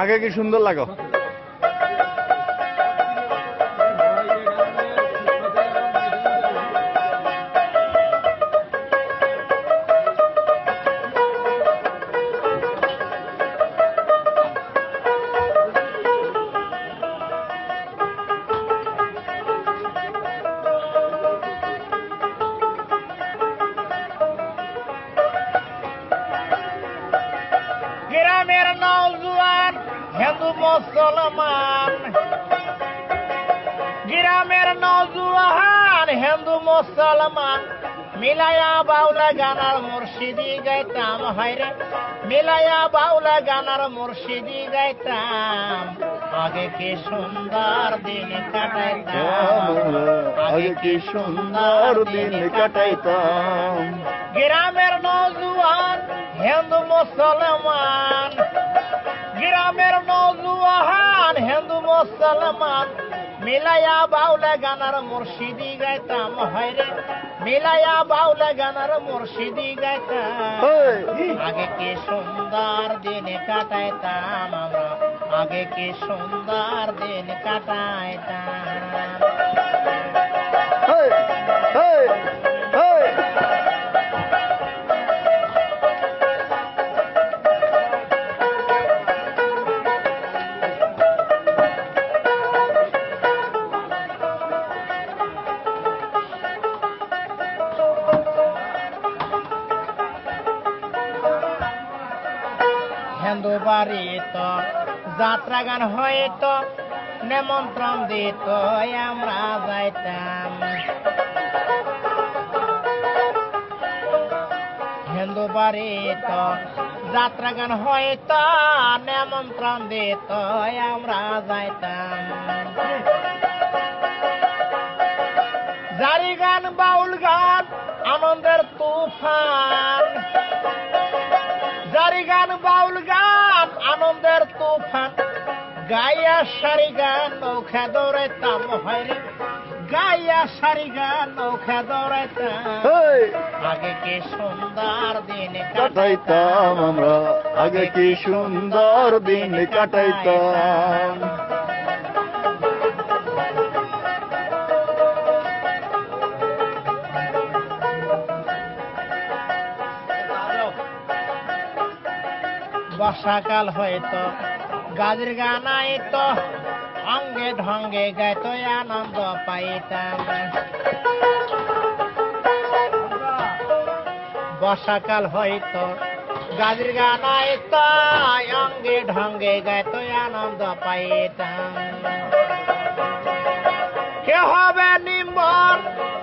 আগে কি সুন্দর লাগো? গ্রামের নৌজুয়ান হিন্দু মুসলমান। গ্রামের নৌজুয়ান হিন্দু মুসলমান। মিলায়া বাউলা গানার মুর্শিদি গাইতাম হাইরে মিলায়া বাউলা গানার মুর্শিদি গাইতাম। আগে কি সুন্দর দিন কাটাইতাম। আগে কি সুন্দর দিন কাটাইতাম। গ্রামের নৌজুয়ান হিন্দু মুসলমান। গ্রামের নৌজুয়ান হিন্দু মুসলমান মিলায়া বাউলা গানার মুর্শিদি গাইতাম হাইরে মিলায়া বাউলা গানার মুর্শিদি গাইতাম আগে কি সুন্দর দিন কাটাইতাম আমরা আগে কি সুন্দর দিন কাটাইতাম এই, এই, হিন্দু বাড়িত, যাত্রা গান হইত, নেমন্ত্রণ দিত, আমরা যাইতাম। হিন্দু বাড়িত, যাত্রা গান হইত, নেমন্ত্রণ দিত, আমরা যাইতাম। জারি গান, বাউল গান, আনন্দের তুফান। গান বাউল গান আনন্দের তুফান। গাইয়া সারি গান নৌকা দৌড়াইতাম হয়রে গাইয়া সারি গান নৌখা দৌড়াইতাম আগে কি সুন্দর দিন কাটাইতাম আমরা। আগে কি সুন্দর দিন কাটাইতাম। বর্ষাকাল হয়তো গাজের গান আইতো অঙ্গে ঢঙ্গে গাইতো আনন্দ পাইতাম। বর্ষাকাল হয়তো গাজের গান আইতো অঙ্গে ঢঙ্গে গাইতো আনন্দ পাইতাম। কে হবে নিম্বর,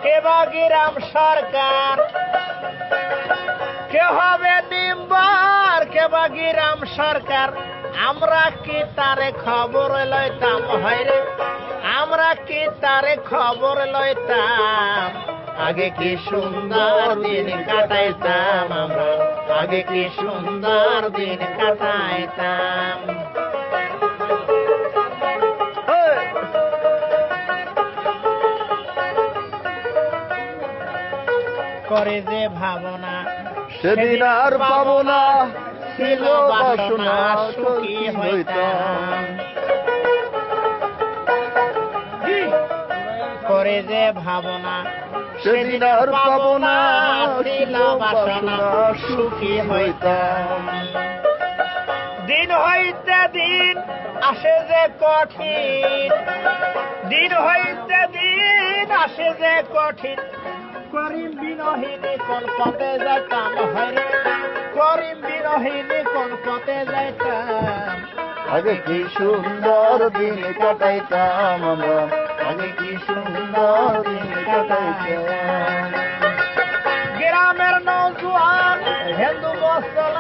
কে বা সরকার? নিম্বর কে বা গিরাম সরকার আমরা কি তারে খবর লইতাম? হয়রে আমরা কি তারে খবর লইতাম? আগে কি সুন্দর দিন কাটাইতাম আমরা? আগে কি সুন্দর দিন কাটাইতাম? করে যে ভাবনা সেদিন আর পাবো না। ছিল বাসনা সুখী হইতাম। করে যে ভাবনা সেদিন আর পাবো না ছিল বাসনা সুখী হইতাম। দিন হইতে দিন আসে যে কঠিন দিন হইতে দিন আসে যে কঠিন। করিম বিনহিনী কোন পথে যাইতাম হরে করিম বিনহিনী কোন পথে যাইতাম। আগে কি সুন্দর দিন কাটাইতাম আমরা আগে কি সুন্দর দিন কাটাইতাম। গ্রামের নৌজুয়ান হিন্দু মুসলমান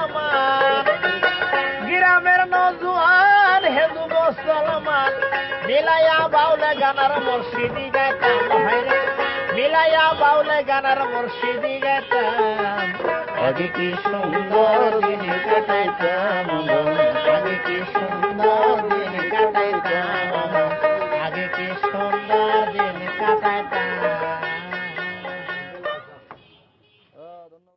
মিলাইয়া বাউলে গানার মুর্শিদি হায়রে মিলাইয়া বাউলে গানার মুর্শিদি গাইতাম। আগে কি সুন্দর দিনে কাটাইতাম আগে কি